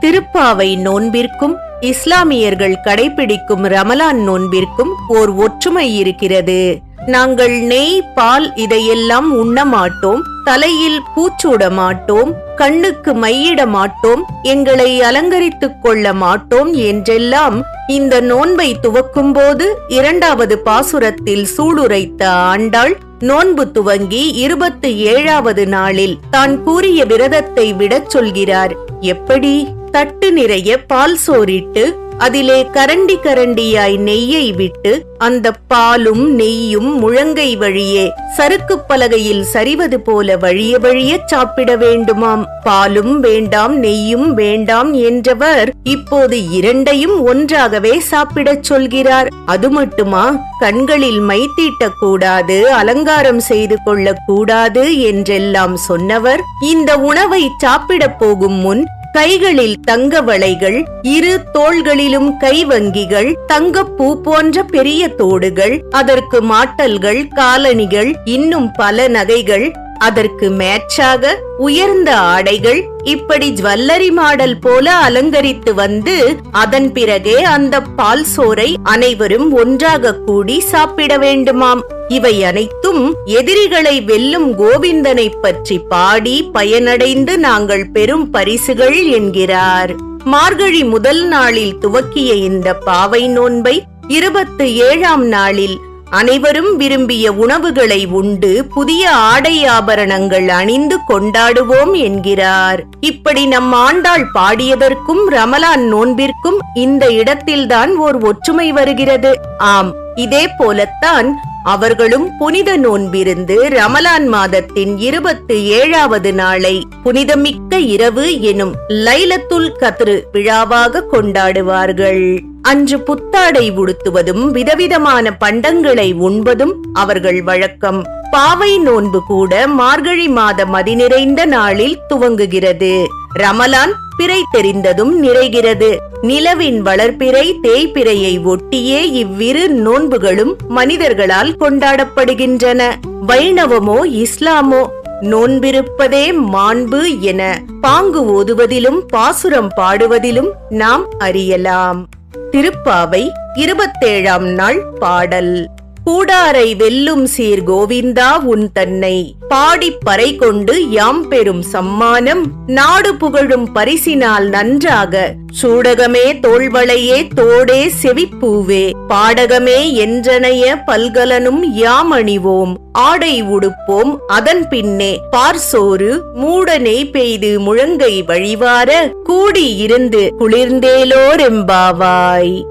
திருப்பாவை நோன்பிற்கும் இஸ்லாமியர்கள் கடைபிடிக்கும் ரமலான் நோன்பிற்கும் ஓர் ஒற்றுமை இருக்கிறது. நாங்கள் நெய் பால் இதையெல்லாம் உண்ண மாட்டோம் தலையில் பூச்சூட மாட்டோம் கண்ணுக்கு மையிட மாட்டோம் எங்களை அலங்கரித்துக் கொள்ள மாட்டோம் என்றெல்லாம் இந்த நோன்பை துவக்கும்போது இரண்டாவது பாசுரத்தில் சூளுரைத்த ஆண்டாள் நோன்பு துவங்கி இருபத்தி ஏழாவது நாளில் தான் கூறிய விரதத்தை விடச் சொல்கிறார். எப்படி? தட்டு நிறைய பால் சோறிட்டு அதிலே கரண்டி கரண்டியாய் நெய்யை விட்டு அந்த பாலும் நெய்யும் முழங்கை வழியே சறுக்கு பலகையில் சரிவது போல வழிய வழிய சாப்பிட வேண்டுமாம். பாலும் வேண்டாம் நெய்யும் வேண்டாம் என்றவர் இப்போது இரண்டையும் ஒன்றாகவே சாப்பிடச் சொல்கிறார். அது மட்டுமா? கண்களில் மை தீட்டக்கூடாது அலங்காரம் செய்து கொள்ளக் கூடாது என்றெல்லாம் சொன்னவர் இந்த உணவை சாப்பிடப் போகும் முன் கைகளில் தங்க வளைகள் இரு தோள்களிலும் கைவங்கிகள் தங்கப்பூ போன்ற பெரிய தோடுகள் அதற்கு மாட்டல்கள் காலணிகள் இன்னும் பல நகைகள் அதற்கு மேட்சாக உயர்ந்த ஆடைகள் இப்படி ஜுவல்லரி மாடல் போல அலங்கரித்து வந்து அதன் பிறகே அந்த பால் சோரை அனைவரும் ஒன்றாக கூடி சாப்பிட வேண்டுமாம். இவை அனைத்தும் எதிரிகளை வெல்லும் கோவிந்தனை பற்றி பாடி பயனடைந்து நாங்கள் பெரும் பரிசுகள் என்கிறார். மார்கழி முதல் நாளில் துவக்கிய இந்த பாவை நோன்பை இருபத்து ஏழாம் நாளில் அனைவரும் விரும்பிய உணவுகளை உண்டு புதிய ஆடை ஆபரணங்கள் அணிந்து கொண்டாடுவோம் என்கிறார். இப்படி நம் ஆண்டாள் பாடியதற்கும் ரமலான் நோன்பிற்கும் இந்த இடத்தில்தான் ஓர் ஒற்றுமை வருகிறது. ஆம் இதே போலத்தான் அவர்களும் புனித நோன்பிருந்து ரமலான் மாதத்தின் இருபத்தி ஏழாவது நாளை புனிதமிக்க இரவு எனும் லைலத்துல் கத்ரு விழாவாக கொண்டாடுவார்கள். அன்று புத்தாடை உடுத்துவதும் விதவிதமான பண்டங்களை உண்பதும் அவர்கள் வழக்கம். பாவை நோன்பு கூட மார்கழி மாத மதி நிறைந்த நாளில் துவங்குகிறது. ரமலான் பிறை தெரிந்ததும் நிறைகிறது. நிலவின் வளர்ப்பிறை தேய்பிறையை ஒட்டியே இவ்விரு நோன்புகளும் மனிதர்களால் கொண்டாடப்படுகின்றன. வைணவமோ இஸ்லாமோ நோன்பிருப்பதே மாண்பு என பாங்கு ஓதுவதிலும் பாசுரம் பாடுவதிலும் நாம் அறியலாம். திருப்பாவை இருபத்தேழாம் நாள் பாடல். கூடாரை வெல்லும் சீர் கோவிந்தா உன் தன்னை. பாடிப் பறை கொண்டு யாம் பெறும் சம்மானம். நாடு புகழும் பரிசினால் நன்றாக. சூடகமே தோள்வளையே தோடே செவிப்பூவே. பாடகமே என்றனைய பல்கலனும் யாம் அணிவோம் ஆடை உடுப்போம் அதன் பின்னே. பார்சோறு மூடனை பெய்து முழங்கை வழிவார. கூடியிருந்து குளிர்ந்தேலோரெம்பாவாய்.